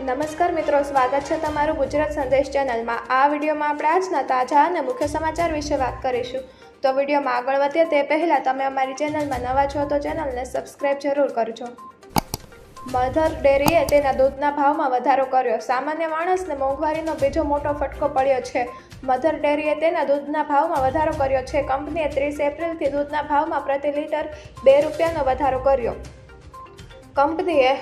નમસ્કાર મિત્રો, સ્વાગત છે તમારું ગુજરાત સંદેશ ચેનલમાં. આ વિડીયોમાં આપણે આજના તાજા અને મુખ્ય સમાચાર વિશે વાત કરીશું. તો વિડીયોમાં આગળ વધીએ તે પહેલાં તમે અમારી ચેનલમાં નવા છો તો ચેનલને સબસ્ક્રાઇબ જરૂર કરજો. મધર ડેરીએ તેના દૂધના ભાવમાં વધારો કર્યો. સામાન્ય માણસને મોંઘવારીનો બીજો મોટો ફટકો પડ્યો છે. મધર ડેરીએ તેના દૂધના ભાવમાં વધારો કર્યો છે. કંપનીએ ત્રીસ એપ્રિલથી દૂધના ભાવમાં પ્રતિ લીટર બે રૂપિયાનો વધારો કર્યો. કંપનીએ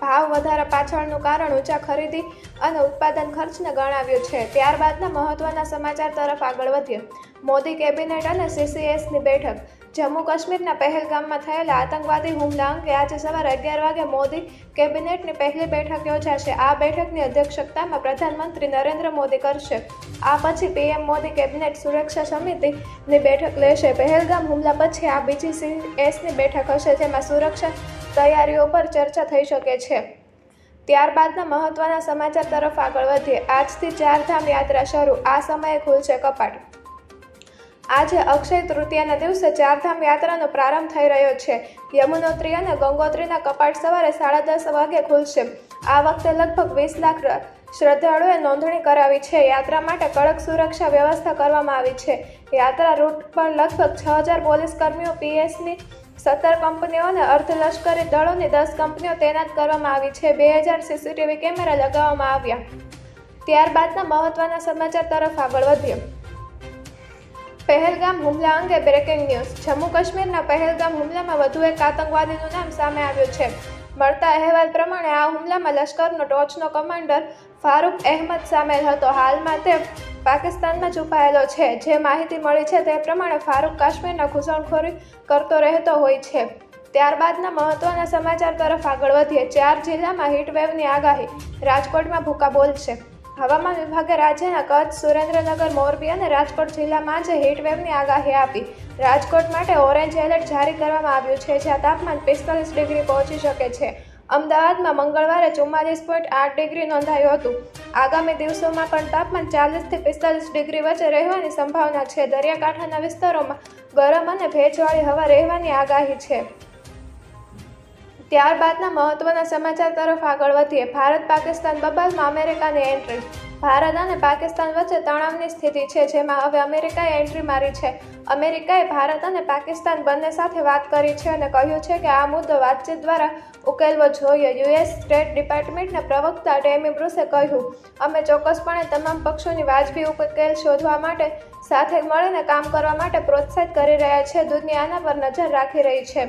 ભાવ વધારા પાછળનું કારણ ઊંચા ખરીદી અને ઉત્પાદન ખર્ચને ગણાવ્યું છે. ત્યારબાદના મહત્વના સમાચાર તરફ આગળ વધીએ. મોદી કેબિનેટ અને સીસીએસની બેઠક. જમ્મુ કાશ્મીરના પહેલગામમાં થયેલા આતંકવાદી હુમલા અંગે આજે સવારે અગિયાર વાગે મોદી કેબિનેટની પહેલી બેઠક યોજાશે. આ બેઠકની અધ્યક્ષતામાં પ્રધાનમંત્રી નરેન્દ્ર મોદી કરશે. આ પછી પીએમ મોદી કેબિનેટ સુરક્ષા સમિતિની બેઠક લેશે. પહેલગામ હુમલા પછી આ બીજી સીએસની બેઠક હશે, જેમાં સુરક્ષા તૈયારીઓ પર ચર્ચા થઈ શકે છે. ત્યારબાદના મહત્વના સમાચાર તરફ આગળ વધીએ. આજથી ચારધામ યાત્રા શરૂ. આ સમયે ખુલશે કપાટ. આજે અક્ષય તૃતીયાના દિવસે ચારધામ યાત્રાનો પ્રારંભ થઈ રહ્યો છે. યમુનોત્રી અને ગંગોત્રીના કપાટ સવારે સાડા દસ વાગે ખુલશે. આ વખતે લગભગ વીસ લાખ શ્રદ્ધાળુએ નોંધણી કરાવી છે. યાત્રા માટે કડક સુરક્ષા વ્યવસ્થા કરવામાં આવી છે. યાત્રા રૂટ પર લગભગ છ હજાર પોલીસ કર્મીઓ, પીએસની સત્તર કંપનીઓ અને અર્ધલશ્કરી દળોની દસ કંપનીઓ તૈનાત કરવામાં આવી છે. બે હજાર સીસીટીવી કેમેરા લગાવવામાં આવ્યા. ત્યારબાદના મહત્વના સમાચાર તરફ આગળ વધીએ. પહેલગામ હુમલા અંગે બ્રેકિંગ ન્યૂઝ જમ્મુ કાશ્મીરના પહેલગામ હુમલામાં વધુ એક આતંકવાદીનું નામ સામે આવ્યું છે. મળતા અહેવાલ પ્રમાણે આ હુમલામાં લશ્કરનો ટોચનો કમાન્ડર ફારૂક અહેમદ સામેલ હતો. હાલમાં તે પાકિસ્તાનમાં છુપાયેલો છે. જે માહિતી મળી છે તે પ્રમાણે ફારૂક કાશ્મીરના ઘૂસણખોરી કરતો રહેતો હોય છે. ત્યારબાદના મહત્વના સમાચાર તરફ આગળ વધીએ. ચાર જિલ્લામાં હીટવેવની આગાહી. રાજકોટમાં ભૂકા બોલશે હવામાન વિભાગે રાજ્યના કચ્છ, સુરેન્દ્રનગર, મોરબી અને રાજકોટ જિલ્લામાં જ હીટવેવની આગાહી આપી. રાજકોટ માટે ઓરેન્જ એલર્ટ જારી કરવામાં આવ્યું છે, જ્યાં તાપમાન પિસ્તાલીસ ડિગ્રી પહોંચી શકે છે. અમદાવાદમાં મંગળવારે ચુમ્માલીસ પોઈન્ટ આઠ ડિગ્રી નોંધાયું હતું. આગામી દિવસોમાં પણ તાપમાન ચાલીસથી પિસ્તાલીસ ડિગ્રી વચ્ચે રહેવાની સંભાવના છે. દરિયાકાંઠાના વિસ્તારોમાં ગરમ અને ભેજવાળી હવા રહેવાની આગાહી છે. ત્યારબાદના મહત્વના સમાચાર તરફ આગળ વધીએ. ભારત, પાકિસ્તાન બબાલમાં અમેરિકાની એન્ટ્રી. ભારત અને પાકિસ્તાન વચ્ચે તણાવની સ્થિતિ છે, જેમાં હવે અમેરિકાએ એન્ટ્રી મારી છે. અમેરિકાએ ભારત અને પાકિસ્તાન બંને સાથે વાત કરી છે અને કહ્યું છે કે આ મુદ્દો વાતચીત દ્વારા ઉકેલવો જોઈએ. યુએસ સ્ટેટ ડિપાર્ટમેન્ટના પ્રવક્તા ડેમી બ્રુસે કહ્યું, અમે ચોક્કસપણે તમામ પક્ષોની વાજબી ઉકેલ શોધવા માટે સાથે મળીને કામ કરવા માટે પ્રોત્સાહિત કરી રહ્યા છે. દુનિયા આના પર નજર રાખી રહી છે.